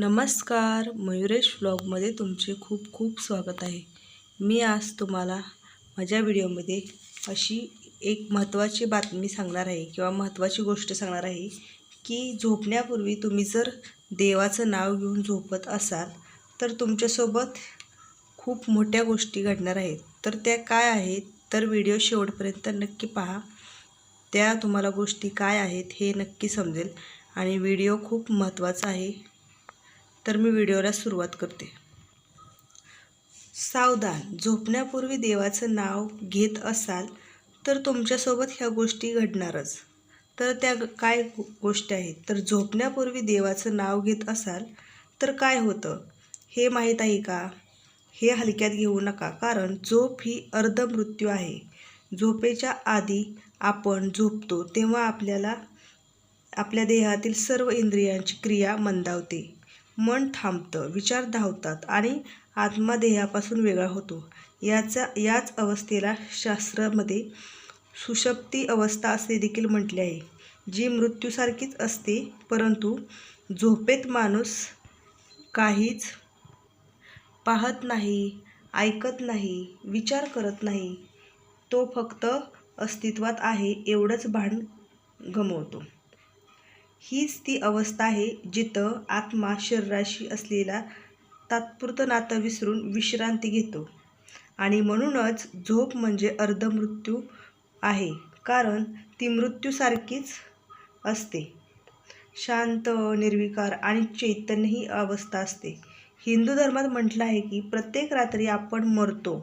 नमस्कार मयुरेश व्लॉगमध्ये तुमचे खूप खूप स्वागत आहे. मी आज तुम्हाला माझ्या व्हिडिओमध्ये अशी एक महत्त्वाची बातमी सांगणार आहे किंवा महत्त्वाची गोष्ट सांगणार आहे की झोपण्यापूर्वी तुम्ही जर देवाचं नाव घेऊन झोपत असाल तर तुमच्यासोबत खूप मोठ्या गोष्टी घडणार आहेत. तर त्या काय आहेत तर व्हिडिओ शेवटपर्यंत नक्की पहा. त्या तुम्हाला गोष्टी काय आहेत हे नक्की समजेल आणि व्हिडिओ खूप महत्त्वाचा आहे. तर मी व्हिडिओला सुरुवात करते. सावधान झोपण्यापूर्वी देवाचं नाव घेत असाल तर तुमच्यासोबत ह्या गोष्टी घडणारच. तर त्या काय गोष्टी आहेत? तर झोपण्यापूर्वी देवाचं नाव घेत असाल तर काय होतं? हे माहीत आहे का? हे हलक्यात घेऊ नका कारण झोप ही अर्धमृत्यू आहे. झोपेच्या आधी आपण झोपतो तेव्हा आपल्याला आपल्या देहातील सर्व इंद्रियांची क्रिया मंदावते. मन थांबतं विचार धावतात आणि आत्मा देहापासून वेगळा होतो. याचा याच अवस्थेला शास्त्रामध्ये सुशक्ती अवस्था असे देखील म्हटले आहे जी मृत्यूसारखीच असते परंतु झोपेत माणूस काहीच पाहत नाही ऐकत नाही विचार करत नाही तो फक्त अस्तित्वात आहे एवढंच भान गमवतो. हीच ती अवस्था आहे जिथं आत्मा शरीराशी असलेला तात्पुरतं नातं विसरून विश्रांती घेतो. आणि म्हणूनच झोप म्हणजे अर्धमृत्यू आहे कारण ती मृत्यूसारखीच असते. शांत निर्विकार आणि चैतन्य ही अवस्था असते. हिंदू धर्मात म्हटलं आहे की प्रत्येक रात्री आपण मरतो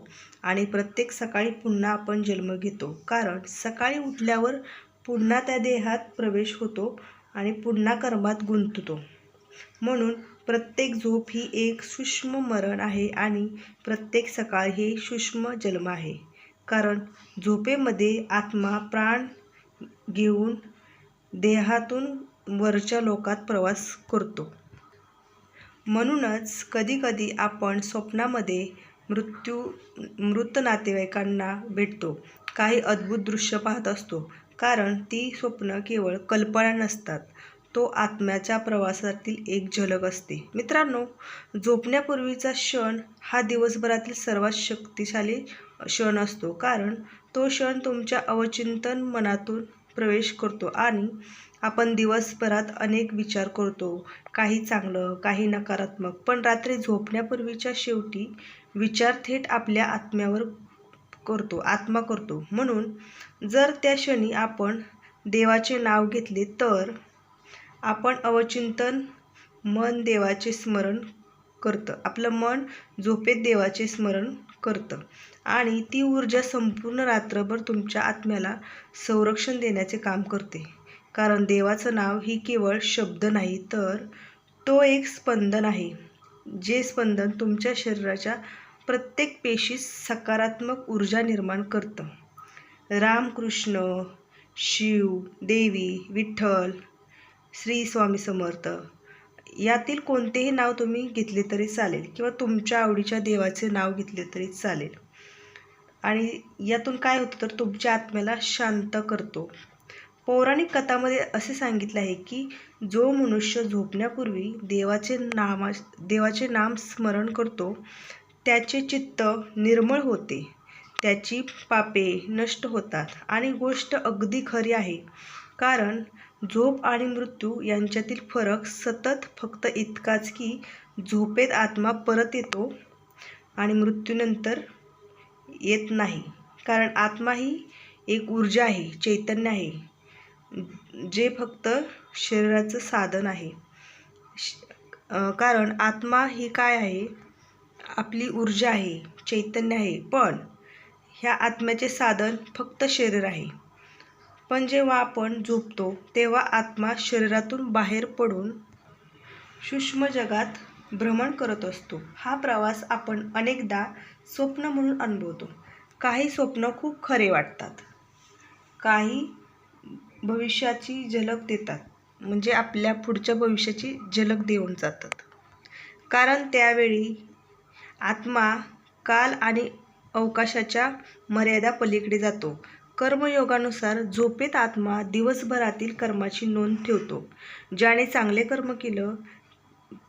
आणि प्रत्येक सकाळी पुन्हा आपण जन्म घेतो कारण सकाळी उठल्यावर पुन्हा त्या देहात प्रवेश होतो आणि पुन्हा कर्मात गुंततो. म्हणून प्रत्येक झोप ही एक सूक्ष्म मरण आहे आणि प्रत्येक सकाळ हे सूक्ष्म जन्म आहे. कारण झोपेमध्ये आत्मा प्राण घेऊन देहातून वरच्या लोकात प्रवास करतो. म्हणूनच कधीकधी आपण स्वप्नामध्ये मृत्यू मृत नातेवाईकांना भेटतो. काही अद्भुत दृश्य पाहत असतो. कारण ती स्वप्न केवळ कल्पना नसतात. तो आत्म्याच्या प्रवासातील एक झलक असते. मित्रांनो झोपण्यापूर्वीचा क्षण हा दिवसभरातील सर्वात शक्तिशाली क्षण असतो. कारण तो क्षण तुमच्या अवचिंतन मनातून प्रवेश करतो आणि आपण दिवसभरात अनेक विचार करतो. काही चांगलं काही नकारात्मक. पण रात्री झोपण्यापूर्वीच्या शेवटी विचार थेट आपल्या आत्म्यावर करतो आत्मा करतो. म्हणून जर त्या क्षणी आपण देवाचे नाव घेतले तर आपण अवचिंतन मन देवाचे स्मरण करतं. आपलं मन झोपेत देवाचे स्मरण करतं. आणि ती ऊर्जा संपूर्ण रात्रभर तुमच्या आत्म्याला संरक्षण देण्याचे काम करते. कारण देवाचं नाव ही केवळ शब्द नाही तर तो एक स्पंदन आहे. जे स्पंदन तुमच्या शरीराच्या प्रत्येक पेशीत सकारात्मक ऊर्जा निर्माण करतं. रामकृष्ण शिव देवी विठ्ठल श्री स्वामी समर्थ यातील कोणतेही नाव तुम्ही घेतले तरी चालेल किंवा तुमच्या आवडीच्या देवाचे नाव घेतले तरी चालेल. आणि यातून काय होतं तर तुमच्या आत्म्याला शांत करतो. पौराणिक कथामध्ये असे सांगितले आहे की जो मनुष्य झोपण्यापूर्वी देवाचे नामा देवाचे नाम स्मरण करतो त्याचे चित्त निर्मळ होते. त्याची पापे नष्ट होतात. आणि गोष्ट अगदी खरी आहे. कारण झोप आणि मृत्यू यांच्यातील फरक सतत फक्त इतकाच की झोपेत आत्मा परत येतो आणि मृत्यूनंतर येत नाही. कारण आत्मा ही एक ऊर्जा आहे चैतन्य आहे जे फक्त शरीराचं साधन आहे. श- कारण आत्मा ही काय आहे? आपली ऊर्जा आहे चैतन्य आहे पण ह्या आत्म्याचे साधन फक्त शरीर आहे. पण जेव्हा आपण झोपतो तेव्हा आत्मा शरीरातून बाहेर पडून सूक्ष्म जगात भ्रमण करत असतो. हा प्रवास आपण अनेकदा स्वप्न म्हणून अनुभवतो. काही स्वप्न खूप खरे वाटतात. काही भविष्याची झलक देतात. म्हणजे आपल्या पुढच्या भविष्याची झलक देऊन जातात. कारण त्यावेळी आत्मा काल आणि अवकाशाच्या मर्यादा पलीकडे जातो. कर्मयोगानुसार झोपेत आत्मा दिवसभरातील कर्माची नोंद ठेवतो. ज्याने चांगले कर्म केलं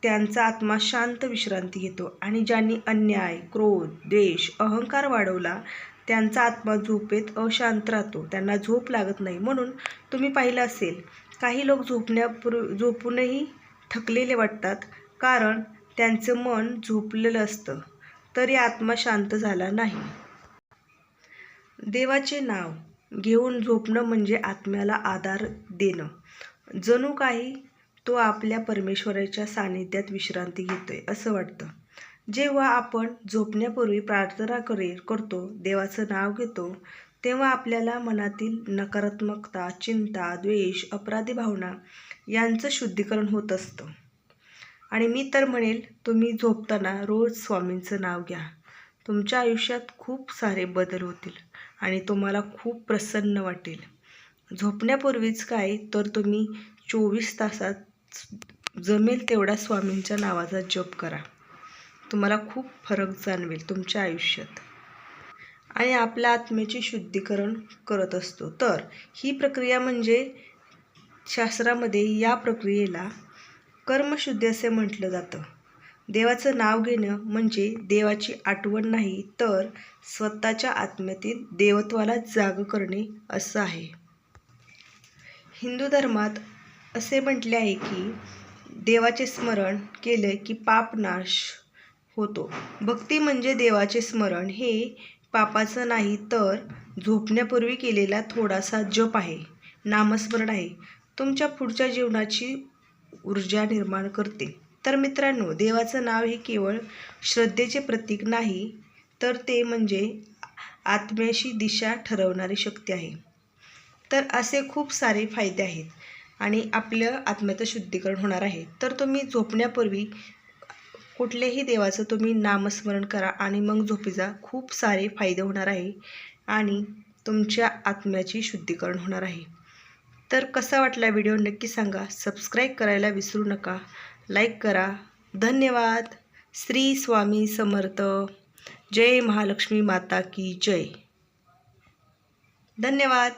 त्यांचा आत्मा शांत विश्रांती घेतो आणि ज्यांनी अन्याय क्रोध द्वेष अहंकार वाढवला त्यांचा आत्मा झोपेत अशांत राहतो. त्यांना झोप लागत नाही म्हणून तुम्ही पाहिलं असेल काही लोक झोपण्यापूर्वी झोपूनही थकलेले वाटतात. कारण त्यांचं मन झोपलेलं असतं तरी आत्मा शांत झाला नाही. देवाचे नाव घेऊन झोपणं म्हणजे आत्म्याला आधार देणं. जणू काही तो आपल्या परमेश्वराच्या सानिध्यात विश्रांती घेतोय असं वाटतं. जेव्हा आपण झोपण्यापूर्वी प्रार्थना करे करतो देवाचं नाव घेतो तेव्हा आपल्याला मनातील नकारात्मकता चिंता द्वेष अपराधी भावना यांचं शुद्धीकरण होत असतं. आणि मी तर म्हणेल तुम्ही झोपताना रोज स्वामींचं नाव घ्या. तुमच्या आयुष्यात खूप सारे बदल होतील आणि तुम्हाला खूप प्रसन्न वाटेल. झोपण्यापूर्वीच काय तर तुम्ही चोवीस तासात जमेल तेवढा स्वामींच्या नावाचा जप करा. तुम्हाला खूप फरक जाणवेल तुमच्या आयुष्यात. आणि आपल्या आत्म्याचे शुद्धीकरण करत असतो. तर ही प्रक्रिया म्हणजे शास्त्रामध्ये या प्रक्रियेला कर्मशुद्धी असे म्हटलं जातं. देवाचं नाव घेणं म्हणजे देवाची आठवण नाही तर स्वतःच्या आत्म्यातील देवत्वाला जाग करणे असं आहे. हिंदू धर्मात असे म्हटले आहे की देवाचे स्मरण केले की पाप नाश होतो. भक्ती म्हणजे देवाचे स्मरण हे पापाचं नाही तर झोपण्यापूर्वी केलेला थोडासा जप आहे. नामस्मरण आहे. तुमच्या पुढच्या जीवनाची ऊर्जा निर्माण करते. तर मित्रांनो देवाचं नाव हे केवळ श्रद्धेचे प्रतीक नाही तर ते म्हणजे आत्म्याशी दिशा ठरवणारी शक्ती आहे. तर असे खूप सारे फायदे आहेत आणि आपलं आत्म्याचं शुद्धीकरण होणार आहे. तर तुम्ही झोपण्यापूर्वी कुठल्याही देवाचं तुम्ही नामस्मरण करा आणि मग झोपेचा खूप सारे फायदे होणार आहे आणि तुमच्या आत्म्याची शुद्धीकरण होणार आहे. तर कसा वाटला व्हिडिओ नक्की सांगा. सबस्क्राईब करायला विसरू नका. लाईक करा. धन्यवाद. श्री स्वामी समर्थ. जय महालक्ष्मी माता की जय. धन्यवाद.